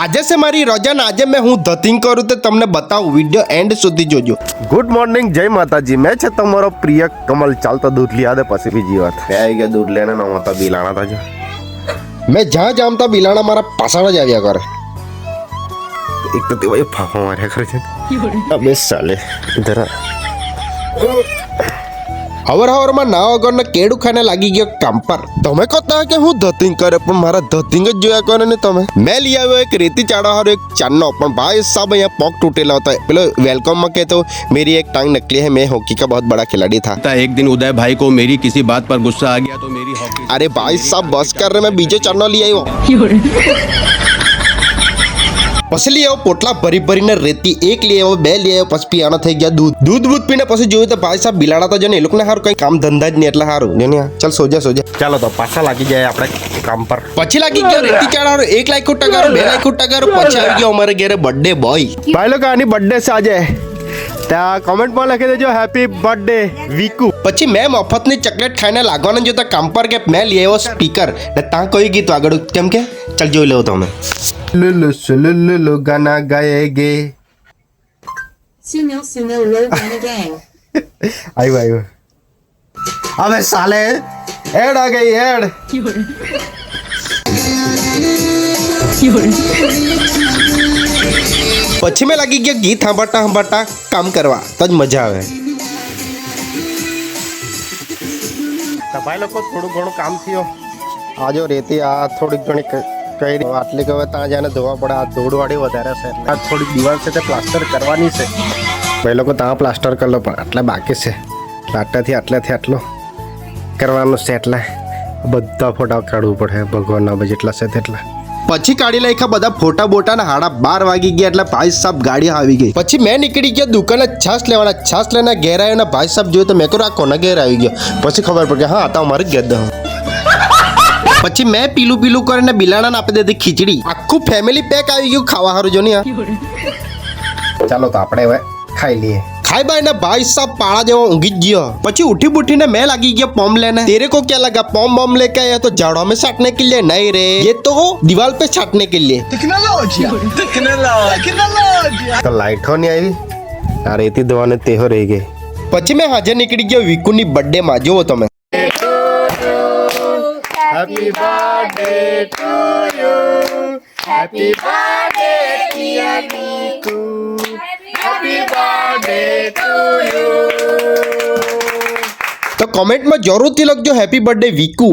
આજે છે મારી રજા ને આજે મેં હું ધતિંગ કરું તે તમને બતાવું. વીડિયો એન્ડ સુધી જોજો. ગુડ મોર્નિંગ જય માતાજી. મેં છે તમારો પ્રિય કમલ ચાલતો દૂધ લી. આદે પછી બીજી વાત. બે આવી ગયા દૂધ લેને ના હતા બિલાણા તા જો. મેં જ્યાં જામતા બિલાણા મારા પાછળ જ આવ્યા કરે. એક તો તેવા ફાફા માર્યા કરે છે. સાલે ઇધર આ. હવર હવરમાં નાવા વગરનો કેડું ખાને લાગી ગયો કામ્પર તમે કહેતા કે હું ધતિંગ કરે પણ મારા ધતિંગ જ જોયા કરે ને તમે મેં લઈ આવ્યો એક રેતી ચાડવા હારો એક ચાંદનો પણ ભાઈ સાહેબ અહીંયા टूटेला होता है बोलो वेलकम में कहते हो मेरी एक टांग नकली है मैं हॉकी का बहुत बड़ा खिलाड़ी था। एक दिन उदय भाई को मेरी किसी बात पर गुस्सा आ गया तो मेरी हॉकी अरे भाई साहब बस कर रहे मैं बीजे चरणों लिए आई પછી લઈ પોટલા ભરી ભરીને રેતી એક લઈ આવ્યો બે લઈ આવ્યો પછી પીવાનો થઈ ગયા દૂધ. દૂધ બૂધ પીને પછી જોયું તો ભાઈ સાહેબ બિલાડા તો જો ને એ લોકોને સારું કઈ કામ ધંધા જ નહીં એટલે સારું જો ને. ચાલ સોજા સોજા. ચાલો તો પાછા લાગી જાય આપણે કામ પર. પછી લાગી ગયો રેતી ચાળવાનો એક લાખ ટકારો બે લાખ ટકારો પછી આવી ગયો અમારે ઘરે બર્થડે બોય ભાઈ લોકો આની બર્થડે છે આજે. ત્યાં કોમેન્ટમાં લખી દેજો હેપી બર્થડે વીકુ પછી મેં મફતની ચોકલેટ ખાઈને લાગવાના જોતા કામ પર કે મેં લઈ આવ્યો સ્પીકર ને ત્યાં કઈ ગીતું આગળ કેમ કે ચાલ જોઈ લો તમે લુલુ સુલુલુ ગાના ગાયેગે Sunil Sunil Logan Gang. આવ્યું આવ્યું હવે સાલે એડ આ ગઈ એડ પછી મેં લાગી ગયો ગીત સાંભળતા સાંભળતા કામ કરવા. તો જ મજા આવે. તો ભાઈ લોકો થોડું ઘણું કામ થયો? આ જો રેતી આ થોડીક ઘણી કઈ કરી આટલી કે હવે ત્યાં જઈને ધોવા પડે. આ ધૂળવાળી વધારે છે એટલે. આ થોડીક દિવાલ છે તે પ્લાસ્ટર કરવાની છે. ભાઈ લોકો ત્યાં પ્લાસ્ટર કરી લો પણ આટલા બાકી છે. આટલાથી આટલાથી આટલો કરવાનું છે એટલે. બધા ફોટા કાઢવું પડે. ભગવાનના જેટલા છે તેટલા. પછી કાઢી નાખ્યા બધા ફોટા બોટા ને હાડા બાર વાગી ગયા એટલે ભાઈ સાહેબ ગાડી આવી ગઈ. પછી મેં નીકળી ગયા દુકાને છાસ લેવાના છાસ લઈને ઘેર આવ્યો ભાઈ સાહેબ જોયું તો મેં કહ્યું આ કોના ઘેર આવી ગયો? પછી ખબર પડી હા તો અમારે ઘેર દઉં પછી મેં પીલું પીલું કરીને બિલાડાને આપી દીધી ખીચડી. આખું ફેમિલી પેક આવી ગયું ખાવા હારું જો ને. ચાલો તો આપણે હવે ખાઈ લઈએ. ખાઈ બાઈ ને ભાઈ સાહેબ પાળા જેવો ઊંઘી ગયો પછી ઉઠી બુઠીને મેં લાગી ગયો પોમ लेने तेरे को क्या लगा पॉम बॉम लेके आया तो झाड़ों में छाटने के लिए नहीं रे ये तो दीवार पे छाटने के लिए तो लाइट हो नहीं आई अरे इतनी दवाने ते हो रही गई પછી મેં હાજર નીકળી ગયો વિકુની બર્થડે માં જોવો તમે happy birthday to you happy birthday dear Viku તો કોમેન્ટમાં જરૂરથી લખજો હેપી બર્થડે વિકુ